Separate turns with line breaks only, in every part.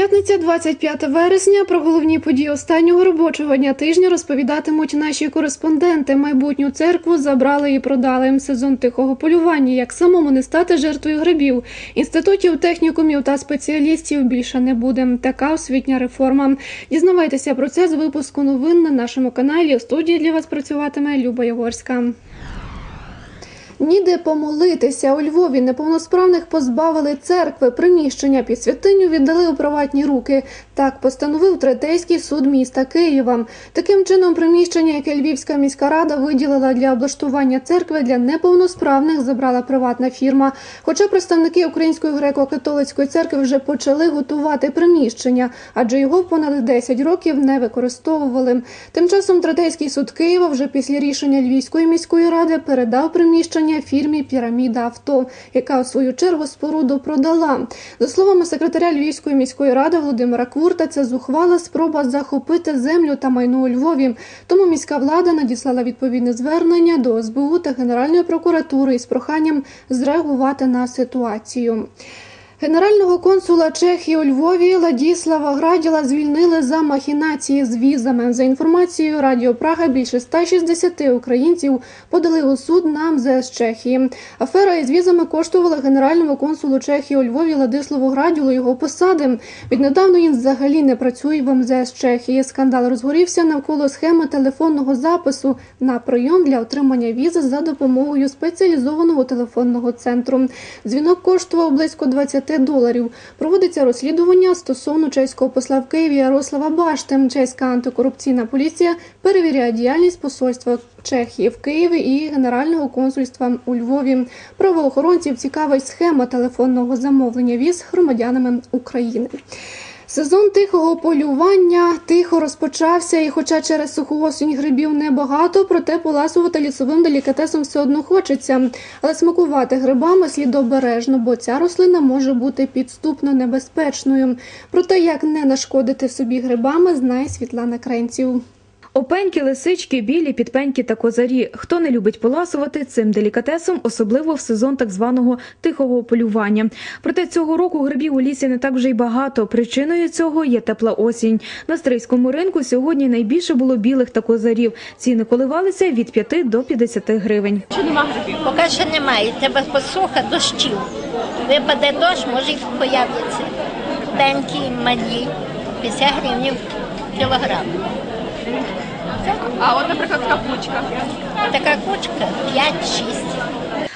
П'ятниця, 25 вересня. Про головні події останнього робочого дня тижня розповідатимуть наші кореспонденти. Майбутню церкву забрали і продали. Сезон тихого полювання. Як самому не стати жертвою грибів. Інститутів, технікумів та спеціалістів більше не буде. Така освітня реформа. Дізнавайтеся про це з випуску новин на нашому каналі. У студії для вас працюватиме Люба Яворська. Ніде помолитися у Львові неповносправних позбавили церкви. Приміщення під святиню віддали у приватні руки. Так постановив третейський суд міста Києва. Таким чином, приміщення, яке Львівська міська рада виділила для облаштування церкви для неповносправних, забрала приватна фірма. Хоча представники Української греко-католицької церкви вже почали готувати приміщення, адже його понад 10 років не використовували. Тим часом третейський суд Києва вже після рішення Львівської міської ради передав приміщення фірмі Піраміда Авто, яка у свою чергу споруду продала. За словами секретаря Львівської міської ради Володимира Курта, це зухвала спроба захопити землю та майно у Львові. Тому міська влада надіслала відповідне звернення до СБУ та Генеральної прокуратури із проханням зреагувати на ситуацію. Генерального консула Чехії у Львові Ладіслава Граділа звільнили за махінації з візами. За інформацією Радіо Прага більше 160 українців подали у суд на МЗС Чехії. Афера із візами коштувала генеральному консулу Чехії у Львові Ладиславу Граділу його посади. Віднедавна він взагалі не працює в МЗС Чехії. Скандал розгорівся навколо схеми телефонного запису на прийом для отримання візи за допомогою спеціалізованого телефонного центру. Дзвінок коштував близько 20 доларів. Проводиться розслідування стосовно чеського посла в Києві Ярослава Башти. Чеська антикорупційна поліція перевіряє діяльність посольства Чехії в Києві і Генерального консульства у Львові. Правоохоронців цікавить схема телефонного замовлення віз громадянами України. Сезон тихого полювання тихо розпочався, і, хоча через суху осінь грибів небагато, проте поласувати лісовим делікатесом все одно хочеться. Але смакувати грибами слід обережно, бо ця рослина може бути підступно небезпечною. Про те, як не нашкодити собі грибами, знає Світлана Кренців.
Опеньки, лисички, білі, підпеньки та козарі. Хто не любить поласувати цим делікатесом, особливо в сезон так званого тихого полювання. Проте цього року грибів у лісі не так вже й багато. Причиною цього є тепла осінь. На стрийському ринку сьогодні найбільше було білих та козарів. Ціни коливалися від 5 до 50 гривень.
Поки ще немає, треба посуха дощів. Випаде дощ, може й появляться. Денькі, малі, 50 гривень кілограм.
А от, наприклад, капучка.
Така кучка 5-6.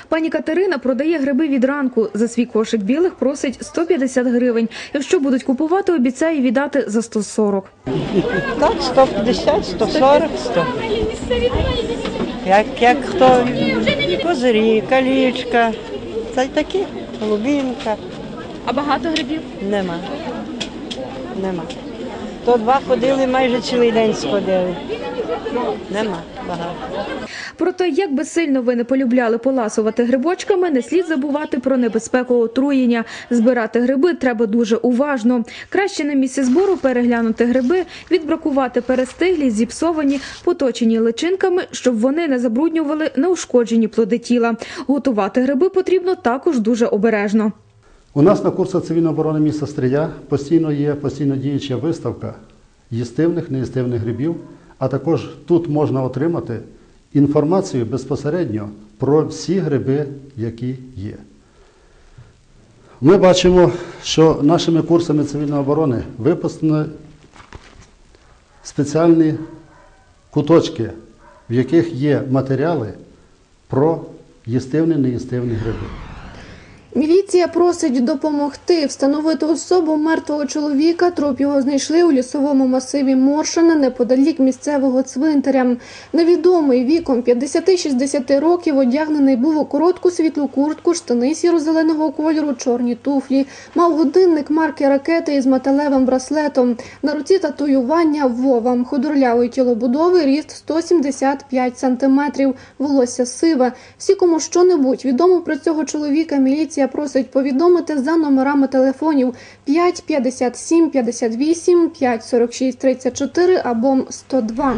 Пані Катерина продає гриби від ранку. За свій кошик білих просить 150 гривень. Якщо будуть купувати, обіцяє віддати за 140.
Так, 150, 140, 100. Як, як хто козирі, калічка, й такі, голубінка.
А багато грибів?
Нема. Нема. То два ходили, майже цілий день сходили. Нема багато.
Проте, як би сильно ви не полюбляли поласувати грибочками, не слід забувати про небезпеку отруєння. Збирати гриби треба дуже уважно. Краще на місці збору переглянути гриби, відбракувати перестиглі, зіпсовані, поточені личинками, щоб вони не забруднювали неушкоджені плоди тіла. Готувати гриби потрібно також дуже обережно.
У нас на курсах цивільної оборони міста Стрия постійно є постійно діюча виставка їстивних, неїстивних грибів, а також тут можна отримати інформацію безпосередньо про всі гриби, які є. Ми бачимо, що нашими курсами цивільної оборони випущені спеціальні куточки, в яких є матеріали про їстивні, неїстивні гриби.
Міліція просить допомогти встановити особу мертвого чоловіка. Труп його знайшли у лісовому масиві Моршина неподалік місцевого цвинтаря. Невідомий віком 50-60 років одягнений був у коротку світлу куртку, штани сіро-зеленого кольору, чорні туфлі. Мав годинник марки ракети із металевим браслетом. На руці татуювання Вова. Худорлявої тілобудови, ріст 175 сантиметрів, волосся сиве. Всі, кому що-небудь відомо про цього чоловіка, міліція просить повідомити за номерами телефонів 5 57 58 5 46 34 або 102.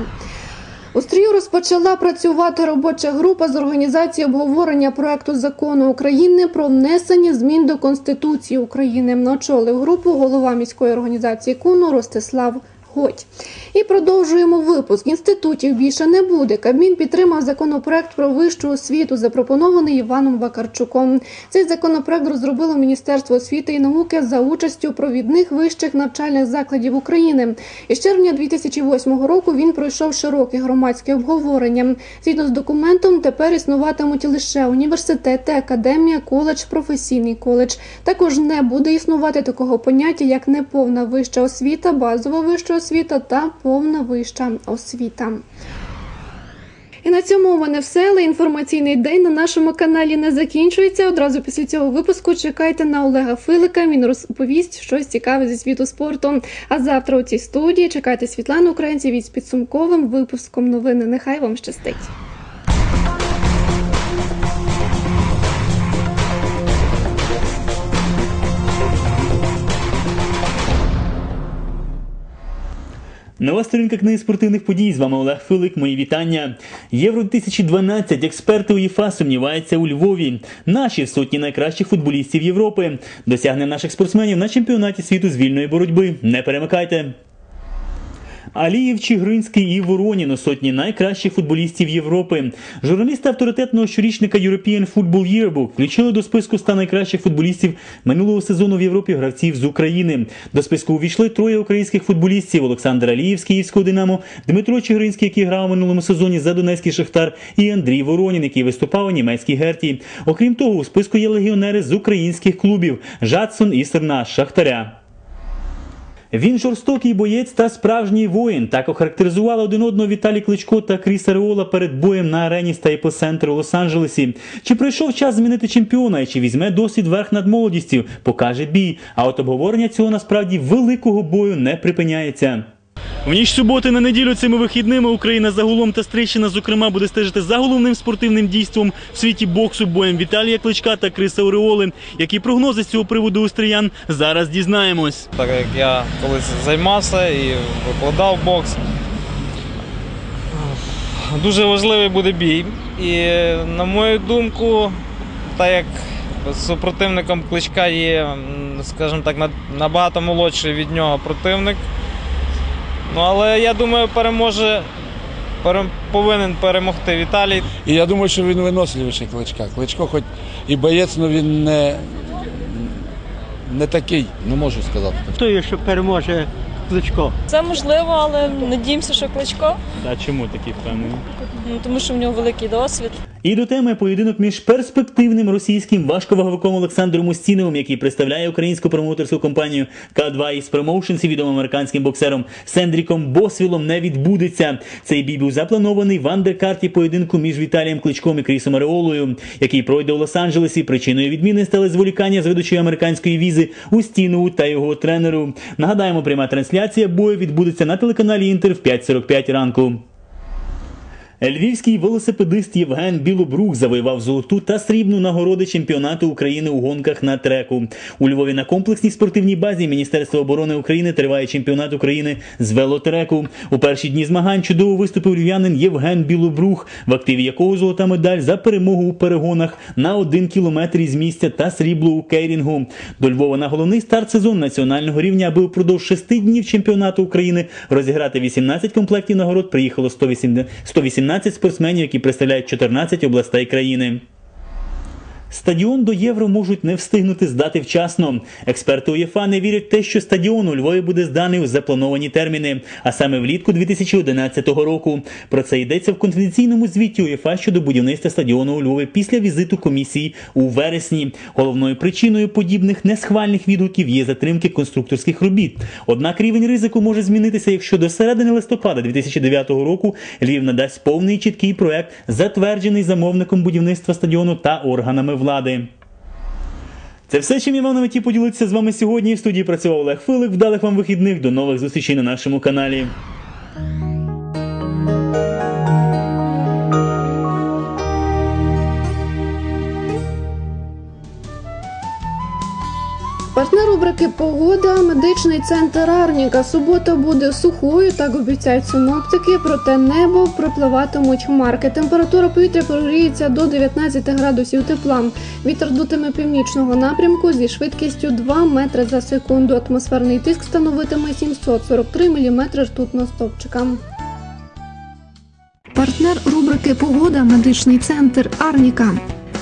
У стрію розпочала працювати робоча група з організації обговорення проекту закону України про внесення змін до Конституції України. Очолив групу голова міської організації КУНу Ростислав. Годь. І продовжуємо випуск. Інститутів більше не буде. Кабмін підтримав законопроект про вищу освіту, запропонований Іваном Вакарчуком. Цей законопроект розробило Міністерство освіти і науки за участю провідних вищих навчальних закладів України. І з червня 2008 року він пройшов широке громадське обговорення. Згідно з документом, тепер існуватимуть лише університети, академія, коледж, професійний коледж. Також не буде існувати такого поняття, як неповна вища освіта, базова вища освіта та повна вища освіта. І на цьому у мене все, але інформаційний день на нашому каналі не закінчується. Одразу після цього випуску чекайте на Олега Филика. Він розповість щось цікаве зі світу спорту. А завтра у цій студії чекайте Світлану Українців із підсумковим випуском новини. Нехай вам щастить.
Нова сторінка книги спортивних подій. З вами Олег Филик. Мої вітання. Євро 2012. Експерти УЄФА сумніваються у Львові. Наші сотні найкращих футболістів Європи. Досягне наших спортсменів на чемпіонаті світу з вільної боротьби. Не перемикайте. Алієв, Чигринський і Воронін сотні найкращих футболістів Європи. Журналісти авторитетного щорічника European Football Yearbook включили до списку 100 найкращих футболістів минулого сезону в Європі гравців з України. До списку увійшли троє українських футболістів: Олександр Алієв з Київського Динамо, Дмитро Чигринський, який грав у минулому сезоні за Донецький Шахтар, і Андрій Воронін, який виступав у німецькій Герті. Окрім того, у списку є легіонери з українських клубів Жадсон і Серна Шахтаря. Він жорстокий боєць та справжній воїн. Так охарактеризували один одного Віталій Кличко та Кріс Ареола перед боєм на арені Staples Center у Лос-Анджелесі. Чи прийшов час змінити чемпіона і чи візьме досвід верх над молодістю? Покаже бій. А от обговорення цього насправді великого бою не припиняється. В ніч суботи на неділю цими вихідними Україна загалом та Стрийщина, зокрема, буде стежити за головним спортивним дійством в світі боксу боєм Віталія Кличка та Криса Ореоли. Які прогнози з цього приводу у стриян зараз дізнаємось.
так як я колись займався і викладав бокс. Дуже важливий буде бій. І на мою думку, так як супротивником кличка є, скажімо так, набагато молодший від нього противник. Ну, але я думаю, переможе, пере- повинен перемогти Віталій.
І я думаю, що він виносливіший кличка. Кличко, хоч і боєць, але він не, не такий, не можу сказати.
Готую, що переможе Кличко.
Це можливо, але надіємося, що кличко,
А чому такі впевнені?
ну, тому що в нього великий досвід.
І до теми поєдинок між перспективним російським важковаговиком Олександром Устіновим, який представляє українську промоутерську компанію К2 із Promotions і відомим американським боксером Сендріком Босвілом не відбудеться. Цей бій був запланований в андеркарті поєдинку між Віталієм Кличком і Крісом Ареолою, який пройде у Лос-Анджелесі. Причиною відміни стали зволікання з видачею американської візи Устінову та його тренеру. Нагадаємо, пряма трансляція бою відбудеться на телеканалі Інтер в 5.45 ранку. Львівський велосипедист Євген Білобрук завоював золоту та срібну нагороди чемпіонату України у гонках на треку. У Львові на комплексній спортивній базі Міністерства оборони України триває чемпіонат України з велотреку. У перші дні змагань чудово виступив львів'янин Євген Білобрух, в активі якого золота медаль за перемогу у перегонах на один кілометр із місця та срібло у кейрінгу. До Львова на головний старт сезон національного рівня, аби впродовж шести днів чемпіонату України розіграти 18 комплектів нагород приїхало 180 118 спортсменів, які представляють 14 областей країни. Стадіон до євро можуть не встигнути здати вчасно. Експерти УЄФА не вірять те, що стадіон у Львові буде зданий у заплановані терміни, а саме влітку 2011 року. Про це йдеться в конфіденційному звіті УЄФА щодо будівництва стадіону у Львові після візиту комісії у вересні. Головною причиною подібних несхвальних відгуків є затримки конструкторських робіт. Однак рівень ризику може змінитися, якщо до середини листопада 2009 року Львів надасть повний чіткий проект, затверджений замовником будівництва стадіону та органами влади. Це все, чим я мав на меті поділитися з вами сьогодні. В студії працював Олег Филик. Вдалих вам вихідних. До нових зустрічей на нашому каналі.
Партнер рубрики Погода медичний центр Арніка. Субота буде сухою, так обіцяють синоптики, проте небо припливатимуть хмарки. Температура повітря прогріється до 19 градусів тепла. Вітер дутиме північного напрямку зі швидкістю 2 метри за секунду. Атмосферний тиск становитиме 743 мм ртутного стовпчика. Партнер рубрики Погода медичний центр Арніка.